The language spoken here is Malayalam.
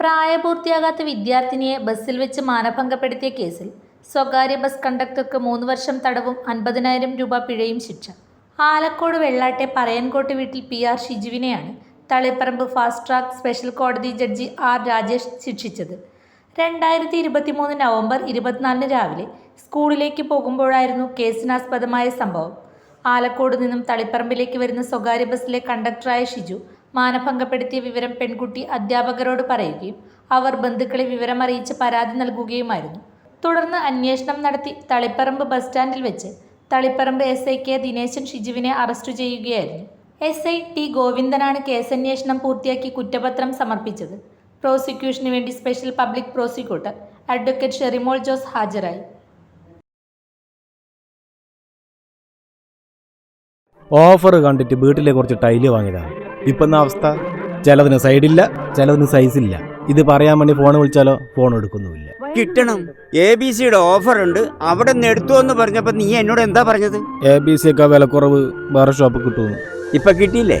പ്രായപൂർത്തിയാകാത്ത വിദ്യാർത്ഥിനിയെ ബസ്സിൽ വെച്ച് മാനഭംഗപ്പെടുത്തിയ കേസിൽ സ്വകാര്യ ബസ് കണ്ടക്ടർക്ക് മൂന്ന് വർഷം തടവും അൻപതിനായിരം രൂപ പിഴയും ശിക്ഷ. ആലക്കോട് വെള്ളാട്ടെ പറയൻകോട്ട് വീട്ടിൽ പി ആർ ഷിജുവിനെയാണ് തളിപ്പറമ്പ് ഫാസ്റ്റ് ട്രാക്ക് സ്പെഷ്യൽ കോടതി ജഡ്ജി ആർ രാജേഷ് ശിക്ഷിച്ചത്. രണ്ടായിരത്തി ഇരുപത്തി മൂന്ന് നവംബർ ഇരുപത്തിനാലിന് രാവിലെ സ്കൂളിലേക്ക് പോകുമ്പോഴായിരുന്നു കേസിനാസ്പദമായ സംഭവം. ആലക്കോട് നിന്നും തളിപ്പറമ്പിലേക്ക് വരുന്ന സ്വകാര്യ ബസ്സിലെ കണ്ടക്ടറായ ഷിജു മാനഭംഗപ്പെടുത്തിയ വിവരം പെൺകുട്ടി അധ്യാപകരോട് പറയുകയും അവർ ബന്ധുക്കളെ വിവരമറിയിച്ച് പരാതി നൽകുകയുമായിരുന്നു. തുടർന്ന് അന്വേഷണം നടത്തി തളിപ്പറമ്പ് ബസ് സ്റ്റാൻഡിൽ വെച്ച് Taliparamba S I K Dineshan ഷിജുവിനെ arrest ചെയ്യുകയായിരുന്നു. എസ് ഐ ടി ഗോവിന്ദനാണ് കേസന്വേഷണം പൂർത്തിയാക്കി കുറ്റപത്രം സമർപ്പിച്ചത്. പ്രോസിക്യൂഷന് വേണ്ടി special public prosecutor advocate Sherimol Jose ഹാജരായി. ഓഫർ കണ്ടിട്ട് വീട്ടിലെ കുറച്ച് ടൈൽ വാങ്ങിയതാണ് ഇപ്പം അവസ്ഥ? ചിലതിന് സൈഡില്ല ചിലതിന് ഇല്ല ഇത് പറയാൻ വേണ്ടി ഫോൺ വിളിച്ചാലോ? ഫോൺ എടുക്കുന്നുമില്ല. കിട്ടണം. എ ബി സിയുടെ ഓഫർ ഉണ്ട് അവിടെ നിന്ന് എടുത്തു എന്ന് പറഞ്ഞപ്പോ നീ എന്നോട് എന്താ പറഞ്ഞത്? എ ബി സി ഒക്കെ വിലക്കുറവ് വേറെ ഷോപ്പ് കിട്ടുന്നു ഇപ്പൊ കിട്ടിയില്ലേ?